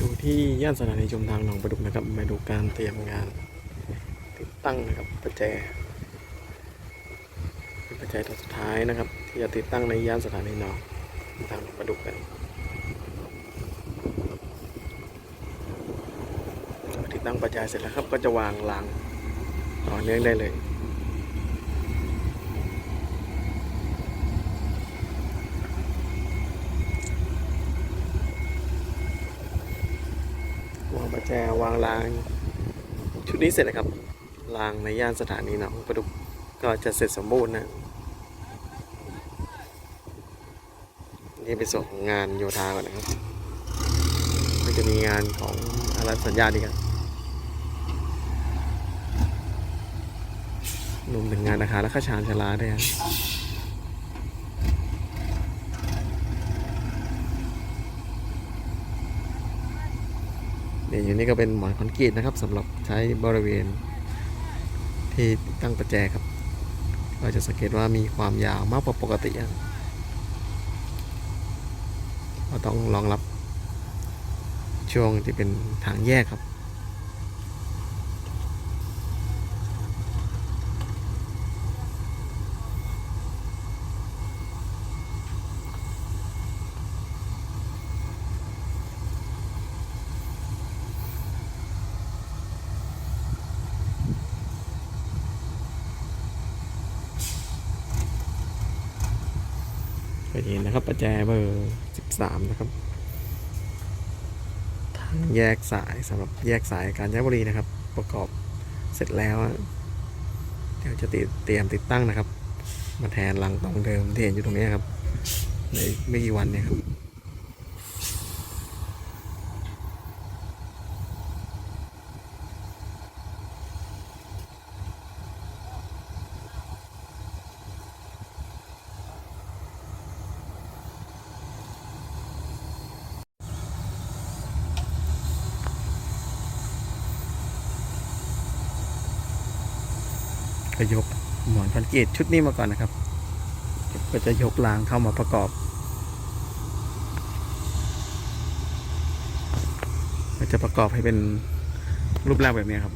ดูที่ย่านสถานีชมทางหนองประดุกนะครับมาดูการเตรียมงานติดตั้งนะครับประแจเป็นประแจตัวสุดท้ายนะครับ ที่จะติดตั้งในย่านสถานีหนองทางหนองประดุกกันติดตั้งประแจเสร็จแล้วครับ ก็จะวางรางต่อเนื่องได้เลย วางประ แจวางราง ชุดนี้เสร็จนะครับรางในย่านสถานีหนองประดุกก็จะเสร็จสมบูรณ์นะ นี่เป็นส่วนของงานโยธาก่อนนะครับก็จะมีงานของอารัสัญญาดีกันรวมถึงงานอาคารและข้าชานชลาด้วยนะเนี่อยู่นี่ก็เป็นหมอนคอนกรีตนะครับสำหรับใช้บริเวณ ที่ตั้งประแจครับ เราจะสังเกตว่ามีความยาวมากกว่าปกติเราต้องรองรับช่วงที่เป็นทางแยกครับ ก็เห็นนะครับ ประแจเบอร์สิบสามนะครับทางแยกสายสำหรับแยกสายการย้ายบุรีนะครับ ประกอบเสร็จแล้วอะเดี๋ยวจะติดเตรียมติดตั้งนะครับ มาแทนหลังตรงเดิมที่เห็นอยู่ตรงนี้ครับในไม่กี่วันเนี่ยครับ ก็ยกหมอนคอนกรีตชุดนี้มาก่อนนะครับ ก็จะยกรางเข้ามาประกอบ ก็จะประกอบให้เป็นรูปร่างแบบนี้ครับ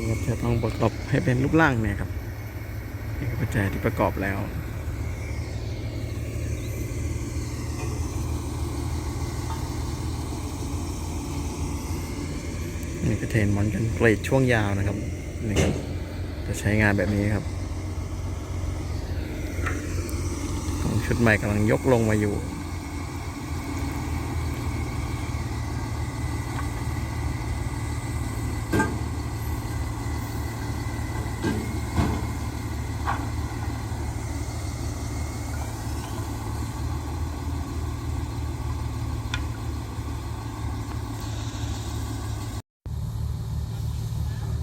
นี่ครับจะต้องประกอบให้เป็นรูปร่างเนี่ยครับนี่คือปัจจัยที่ประกอบแล้วนี่ก็เทนมอนกันเกรดช่วงยาวนะครับนี่ครับจะใช้งานแบบนี้ครับของชุดใหม่กำลังยกลงมาอยู่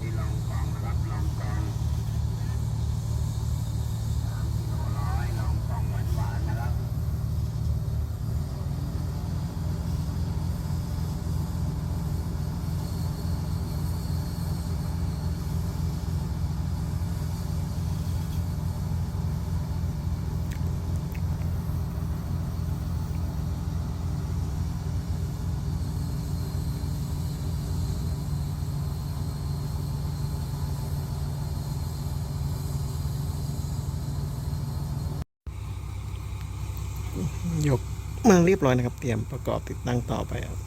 ที่ลองกองนะครับลองกองโลร้อยลองกองหวานหวานๆนะครับ ยกมาเรียบร้อยนะครับ เตรียมประกอบติดตั้งต่อไปครับ